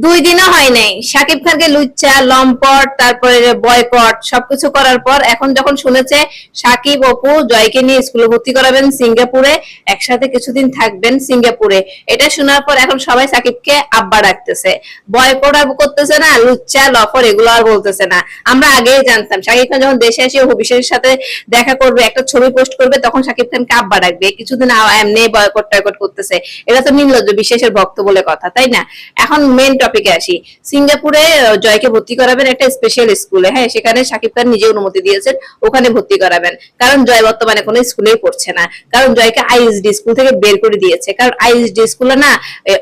দুই দিনও হয় নাই। শাকিব খানকে লুচ্চা, লম্পট, তারপরে বয়কট সবকিছু করার পর এখন যখন শুনেছে শাকিব অপু, জয়কে নিয়ে স্কুলে ভর্তি করাবেন সিঙ্গাপুরে, একসাথে কিছুদিন থাকবেন সিঙ্গাপুরে। এটা শোনার পর এখন সবাই সাকিবকে আব্বা ডাকতেছে। বয়কট আর করতেছে না, লুচ্চা, লফর এগুলো আর বলতেছে না। আমরা আগেই জানতাম শাকিব খান যখন দেশে এসে অভিষেকের সাথে দেখা করবে, একটা ছবি পোস্ট করবে, তখন শাকিব খানকে আব্বা ডাকবে। কিছুদিন এমনি বয়কট টয়কট করতেছে। এটা তো নির্লজ্জ বিশেষের ভক্ত বলে কথা, তাই না? এখন মেন টপিকে আসি। সিঙ্গাপুরে জয়কে ভর্তি করাবেন একটা স্পেশাল স্কুলে হ্যাঁ সেখানে শাকিব খান নিজে অনুমতি দিয়েছেন, ওখানে ভর্তি করাবেন। কারণ জয় বর্তমানে কোনো স্কুলেই পড়ছে না। কারণ জয়কে আইএসডি স্কুল থেকে বের করে দিয়েছে। কারণ আইএসডি স্কুলে না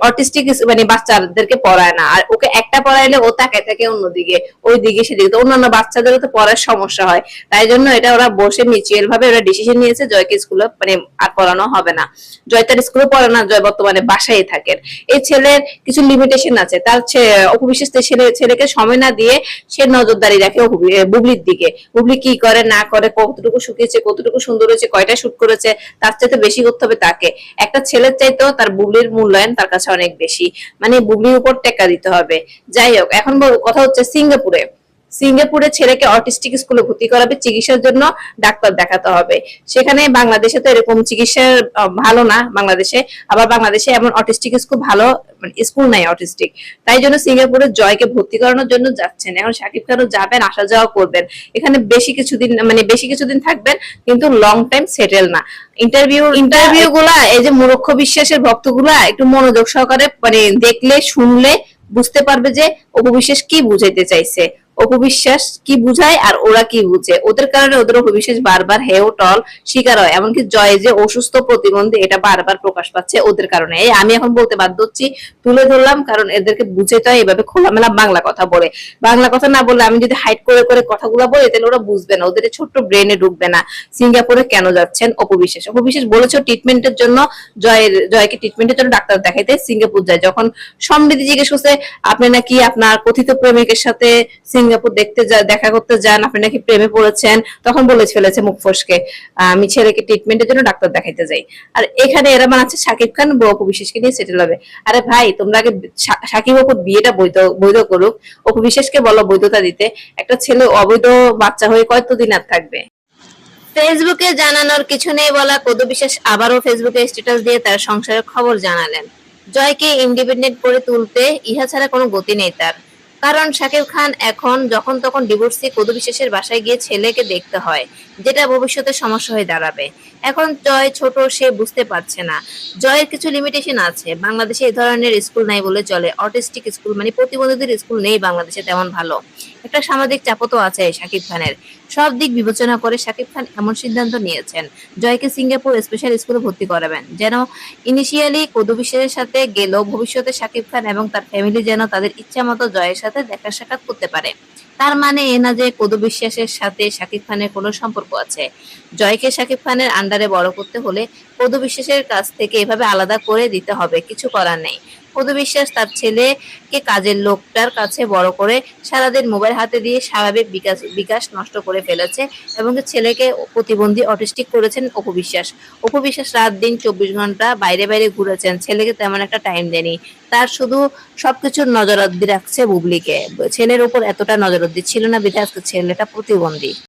অটিস্টিক মানে বাচ্চাদেরকে পড়ায় না। আর ওকে একটা পড়াইলে ও তাকায় থাকে অন্যদিকে ওই দিকে সেদিকে। তো অন্যান্য বাচ্চাদেরও তো পড়ার সমস্যা হয়। তাই জন্য এটা ওরা বসে মিউচুয়াল ভাবে ওরা ডিসিশন নিয়েছে, জয়কে স্কুলে মানে আর পড়ানো হবে না। জয় তার স্কুলে পড়ে না, জয় বর্তমানে বাসায় থাকেন। এই ছেলের কিছু লিমিটেশন আছে। তার ছে- অপু বিশ্বাস তার ছেলে ছেলেকে সময় না দিয়ে সে নজরদারি রাখে বুবলির দিকে। বুবলি কি করে, না করে, কতটুকু শুকিয়েছে কতটুকু সুন্দর হয়েছে, কয়টা শুট করেছে, তার চাইতে বেশি করতে হবে তাকে। একটা ছেলের চাইতেও তার বুবলির মূল্যায়ন তার কাছে অনেক বেশি। মানে বুবলির উপর টেক্কা দিতে হবে। যাই হোক, এখন কথা হচ্ছে সিঙ্গাপুরে। সিঙ্গাপুরে ছেলেকে অটিস্টিক স্কুলে ভর্তি করাবে, চিকিৎসার জন্য ডাক্তার দেখাতে হবে। সেখানে বাংলাদেশে তো এরকম চিকিৎসার ভালো না বাংলাদেশে। আবার বাংলাদেশে এমন অটিস্টিক স্কুল ভালো মানে স্কুল নাই অটিস্টিক তাই জন্য সিঙ্গাপুরে জয়কে ভর্তি করানোর জন্য যাচ্ছেন। এখন শাকিব খানও যাবেন, আসা যাওয়া করবেন। এখানে বেশি কিছুদিন মানে বেশি কিছুদিন থাকবেন, কিন্তু লং টাইম সেটেল না। ইন্টারভিউ ইন্টারভিউ গুলা, এই যে মুরক্ষ বিশ্বাসের ভক্তগুলা, একটু মনোযোগ সহকারে মানে দেখলে, শুনলে বুঝতে পারবে যে অপবিশ্বাস কি বুঝাইতে চাইছে। অপবিশ্বাস কি বুঝায় আর ওরা কি বুঝে? ওদের কারণে ওদের অপবিশ্বাস বারবার হেও টল, শিকার হয়। এমনকি জয় যে অসুস্থ প্রতিবন্ধী, এটা বারবার প্রকাশ পাচ্ছে ওদের কারণে। এই আমি এখন বলতে বাধ্য হচ্ছি, তুলে ধরলাম, কারণ এদেরকে বুঝাইতে হয় এভাবে খোলামেলা বাংলা কথা বলে। বাংলা কথা না বললে আমি যদি হাইট করে করে কথাগুলো বলি, তাহলে ওরা বুঝবে না। ওদের ছোট্ট ব্রেনে ঢুকবে না। সিঙ্গাপুরে কেন যাচ্ছেন অপবিশ্বাস? অপবিশ্বাস বলেছে ট্রিটমেন্টের জন্য, জয়ের, জয়কে ট্রিটমেন্টের জন্য ডাক্তার দেখাইতে সিঙ্গাপুর যায়। যখন সমৃদ্ধি জিজ্ঞেস করছে, আপনি নাকি আপনার কথিত প্রেমিকের সাথে সিঙ্গাপুর দেখতে দেখা করতে যান, আপনি নাকি প্রেমে পড়েছেন, তখন বলে ফেলেছে মুখ ফসকে। আমি ছেলেকে ট্রিটমেন্টের জন্য ডাক্তার দেখাইতে যাই। আর এখানে এরা বানাচ্ছে সাকিব খান অপু বিশ্বাসকে নিয়ে সেটেল হবে। আরে ভাই, তোমরা আগে সাকিব অপুর বিয়েটা বৈধ বৈধ করুক। অপু বিশ্বাসকে বলো বৈধতা দিতে। একটা ছেলে অবৈধ বাচ্চা হয়ে কতদিন আর থাকবে? ফেসবুকে জানানোর কিছু নেই বলা কদু বিশ্বাস আবারও ফেসবুকে স্ট্যাটাস দিয়ে তার সংসারের খবর জানালেন। জয়কে ইন্ডিপেন্ডেন্ট করে তুলতে ইহা ছাড়া কোনো গতি নেই তার। কারণ শাকিব খান এখন যখন তখন ডিভোর্সি কদু বিশেষের বাসায় গিয়ে ছেলেকে দেখতে হয়, যেটা ভবিষ্যতে সমস্যা হয়ে দাঁড়াবে। এখন জয় ছোট, সে বুঝতে পারছে না। জয়ের কিছু লিমিটেশন আছে। বাংলাদেশে এই ধরনের স্কুল নাই বলে চলে। অটিস্টিক স্কুল মানে প্রতিবন্ধীদের স্কুল নেই বাংলাদেশে তেমন ভালো। একটা সামাজিক চাপও তো আছে শাকিব খানের। সব দিক বিবেচনা করে শাকিব খান এমন সিদ্ধান্ত নিয়েছেন, জয়কে সিঙ্গাপুর স্পেশাল স্কুলে ভর্তি করাবেন। যেন ইনিশিয়ালি কদু বিশ্বাসের সাথে গেলেও ভবিষ্যতে শাকিব খান এবং তার ফ্যামিলি যেন তাদের ইচ্ছা মতো জয়ের সাথে দেখা সাক্ষাৎ করতে পারে। তার মানে এ না যে কদু বিশ্বাসের সাথে শাকিব খানের কোনো সম্পর্ক আছে। জয়কে শাকিব খানের আন্ডারে বড় করতে হলে কদু বিশ্বাসের কাছ থেকে এভাবে আলাদা করে দিতে হবে, কিছু করার নেই। কদু বিশ্বাস তার ছেলেকে কাজের লোকটার কাছে বড় করে সারাদিন মোবাইল হাতে দিয়ে স্বাভাবিক বিকাশ বিকাশ নষ্ট করে ফেলেছে এবং ছেলেকে প্রতিবন্ধী অটিস্টিক করেছেন অপু বিশ্বাস। অপু বিশ্বাস রাত দিন চব্বিশ ঘণ্টা বাইরে বাইরে ঘুরেছেন। ছেলেকে তেমন একটা টাইম দেয়নি। তার শুধু সবকিছুর নজরদারি রাখছে বুবলিকে। ছেলের উপর এতটা নজরদারি ছিল না বিধায় ছেলেটা প্রতিবন্ধী।